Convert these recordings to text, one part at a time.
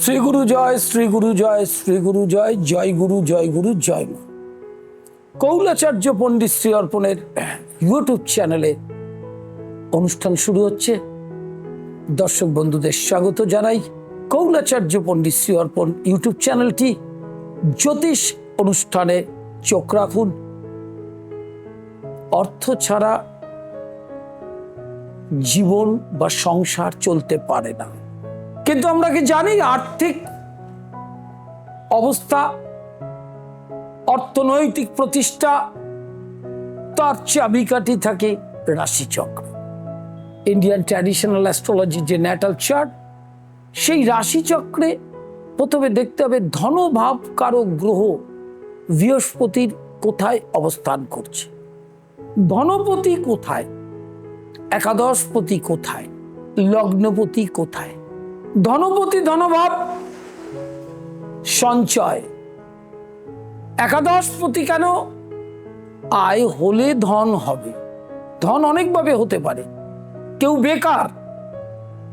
শ্রী গুরু জয়, শ্রী গুরু জয়, শ্রী গুরু জয় জয় গুরু জয় গুরু, জয় মা কৌলাচার্য পণ্ডিত শ্রী অর্পণের ইউটিউব চ্যানেলে অনুষ্ঠান শুরু হচ্ছে। দর্শক বন্ধুদের স্বাগত জানাই। কৌলাচার্য পণ্ডিত শ্রী অর্পণ ইউটিউব চ্যানেলটি জ্যোতিষ অনুষ্ঠানে চোখ রাখুন। অর্থ ছাড়া জীবন বা সংসার চলতে পারে না। কিন্তু আমরা কি জানি আর্থিক অবস্থা, অর্থনৈতিক প্রতিষ্ঠা, তার চাবিকাঠি থাকে রাশিচক্র। ইন্ডিয়ান ট্র্যাডিশনাল অ্যাস্ট্রোলজি যে ন্যাটাল চার্ট সেই রাশিচক্রে প্রথমে দেখতে হবে ধনভাব কারক গ্রহ বৃহস্পতির কোথায় অবস্থান করছে। ধনপতি কোথায়? একাদশপতি কোথায়? লগ্নপতি কোথায়? ধনপতি ধনভাব সঞ্চয়। একাদশপতি কেন? আয় হলে ধন হবে। ধন অনেকভাবে হতে পারে। কেউ বেকার,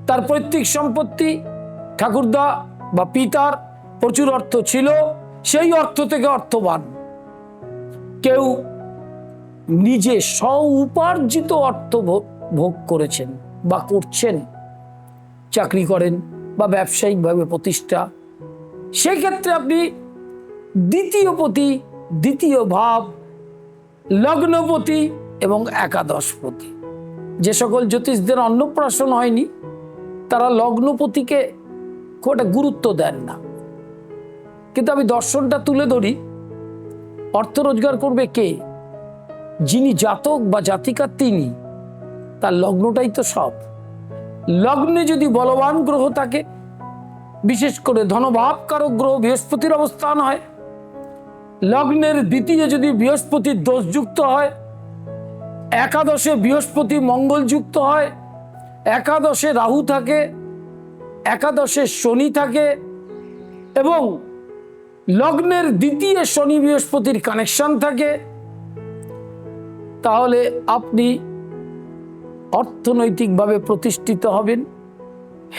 তার পৈতৃক সম্পত্তি, ঠাকুরদা বা পিতার প্রচুর অর্থ ছিল, সেই অর্থ থেকে অর্থবান। কেউ নিজে স্ব উপার্জিত অর্থ ভোগ করেছেন বা করছেন। চাকরি করেন বা ব্যবসায়িকভাবে প্রতিষ্ঠা। সেক্ষেত্রে আপনি দ্বিতীয় পতি, দ্বিতীয় ভাব, লগ্নপতি এবং একাদশপতি। যে সকল জ্যোতিষদের অন্নপ্রাশন হয়নি, তারা লগ্নপতিকে খুব একটা গুরুত্ব দেন না। কিন্তু আমি দর্শনটা তুলে ধরি। অর্থ রোজগার করবে কে? যিনি জাতক বা জাতিকা তিনি। তার লগ্নটাই তো সব। লগ্নে যদি বলবান গ্রহ থাকে বিশেষ করে ধনভাব কারক গ্রহ বৃহস্পতির অবস্থান হয়, লগ্নের দ্বিতীয় যদি বৃহস্পতির দোষযুক্ত হয়, একাদশে বৃহস্পতি মঙ্গলযুক্ত হয়, একাদশে রাহু থাকে, একাদশে শনি থাকে, এবং লগ্নের দ্বিতীয় শনি বৃহস্পতির কানেকশন থাকে, তাহলে আপনি অর্থনৈতিকভাবে প্রতিষ্ঠিত হবেন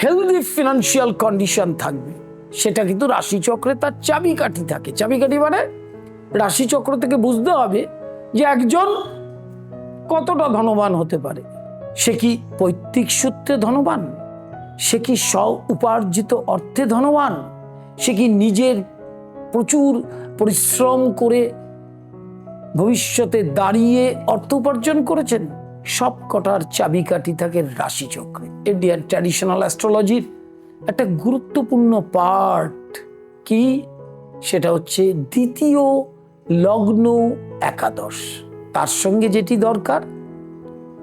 হেলদি ফিনান্সিয়াল কন্ডিশন থাকবে। সেটা কিন্তু রাশিচক্রে তার চাবিকাঠি থাকে। চাবিকাঠি মানে রাশিচক্র থেকে বুঝতে হবে যে একজন কতটা ধনবান হতে পারে। সে কি পৈতৃক সূত্রে ধনবান? সে কি স্ব উপার্জিত অর্থে ধনবান? সে কি নিজের প্রচুর পরিশ্রম করে ভবিষ্যতে দাঁড়িয়ে অর্থ উপার্জন করেছেন? সব কটার চাবিকাঠি থাকে রাশিচক্রে। ইন্ডিয়ান ট্র্যাডিশনাল অ্যাস্ট্রোলজির একটা গুরুত্বপূর্ণ পার্ট কি? সেটা হচ্ছে দ্বিতীয় লগ্ন একাদশ। তার সঙ্গে যেটি দরকার,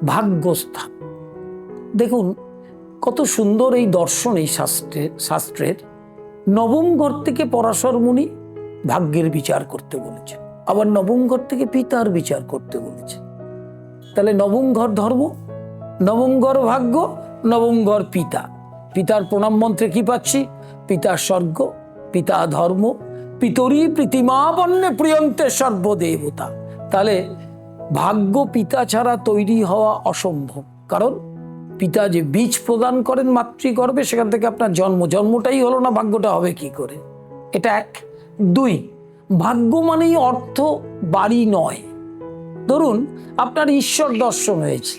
ভাগ্যস্থান। দেখুন, কত সুন্দর এই দর্শন এই শাস্ত্রের শাস্ত্রের। নবম ঘর থেকে পরাশর মুনি ভাগ্যের বিচার করতে বলেছেন। আবার নবম ঘর থেকে পিতার বিচার করতে বলেছেন। তাহলে নবম ঘর ধর্ম? নবম ঘর ভাগ্য, নবম ঘর পিতা। পিতার প্রণাম মন্ত্রে কি পাচ্ছি? পিতা স্বর্গ, পিতা ধর্ম, পিতরি প্রীতিমা বন্যে প্রিয়ন্তে সর্বদেবতা। তাহলে ভাগ্য পিতা ছাড়া তৈরি হওয়া অসম্ভব। কারণ পিতা যে বীজ প্রদান করেন মাতৃগর্ভে, সেখান থেকে আপনার জন্ম। জন্মটাই হলো না, ভাগ্যটা হবে কি করে? এটা এক। দুই, ভাগ্য মানেই অর্থ বাড়ি নয়। ধরুন, আপনার ঈশ্বর দর্শন হয়েছে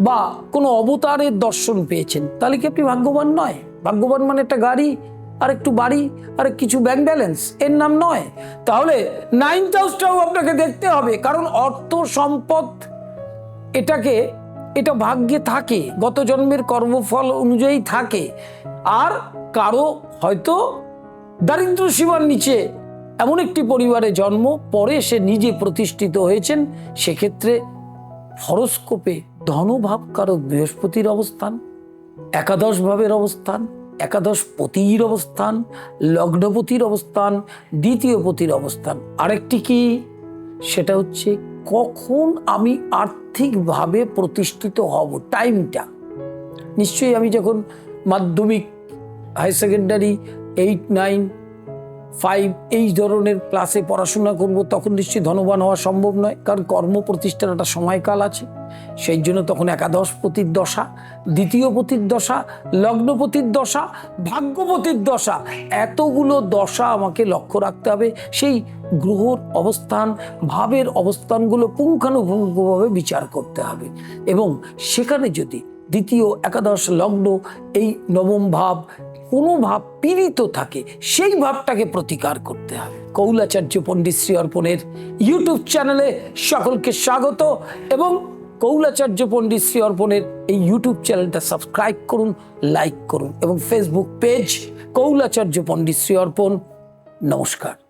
বা কোনো অবতারের দর্শন পেয়েছেন, তাহলে কি আপনি ভাগ্যবান নয়? ভাগ্যবান মানে একটা গাড়ি আর একটু বাড়ি আর কিছু ব্যাংক ব্যালেন্স এর নাম নয়। তাহলে নাইন্থ হাউসটাও আপনাকে দেখতে হবে, কারণ অর্থ সম্পদ এটাকে, এটা ভাগ্যে থাকে, গত জন্মের কর্মফল অনুযায়ী থাকে। আর কারও হয়তো দারিদ্র সীমার নিচে এমন একটি পরিবারে জন্ম, পরে সে নিজে প্রতিষ্ঠিত হয়েছেন, সেক্ষেত্রে হরস্কোপে ধনভাব কারক বৃহস্পতির অবস্থান একাদশ ভাবের অবস্থান একাদশ পতির অবস্থান, লগ্নপতির অবস্থান দ্বিতীয় পতির অবস্থান। আরেকটি কি? সেটা হচ্ছে কখন আমি আর্থিকভাবে প্রতিষ্ঠিত হব? টাইমটা। নিশ্চয়ই আমি যখন মাধ্যমিক high secondary, eight, nine five এই ধরনের ক্লাসে পড়াশোনা করব তখন নিশ্চয়ই ধনবান হওয়া সম্ভব নয়, কারণ কর্ম প্রতিষ্ঠার একটা সময়কাল আছে। সেই জন্য তখন একাদশ পতির দশা দ্বিতীয় পতির দশা লগ্নপতির দশা ভাগ্যপতির দশা এতগুলো দশা আমাকে লক্ষ্য রাখতে হবে। সেই গ্রহর অবস্থান, ভাবের অবস্থানগুলো পুঙ্খানুপুঙ্খভাবে বিচার করতে হবে। এবং সেখানে যদি দ্বিতীয় একাদশ লগ্ন, এই নবম ভাব, কোনো ভাব পীড়িত থাকে, সেই ভাবটাকে প্রতিকার করতে হবে। কৌলাচার্য পণ্ডিত শ্রী অর্পণের ইউটিউব চ্যানেলে সকলকে স্বাগত এবং কৌলাচার্য পণ্ডিত শ্রী অর্পণের এই ইউটিউব চ্যানেলটা সাবস্ক্রাইব করুন, লাইক করুন এবং ফেসবুক পেজ কৌলাচার্য পণ্ডিত শ্রী অর্পণ। নমস্কার।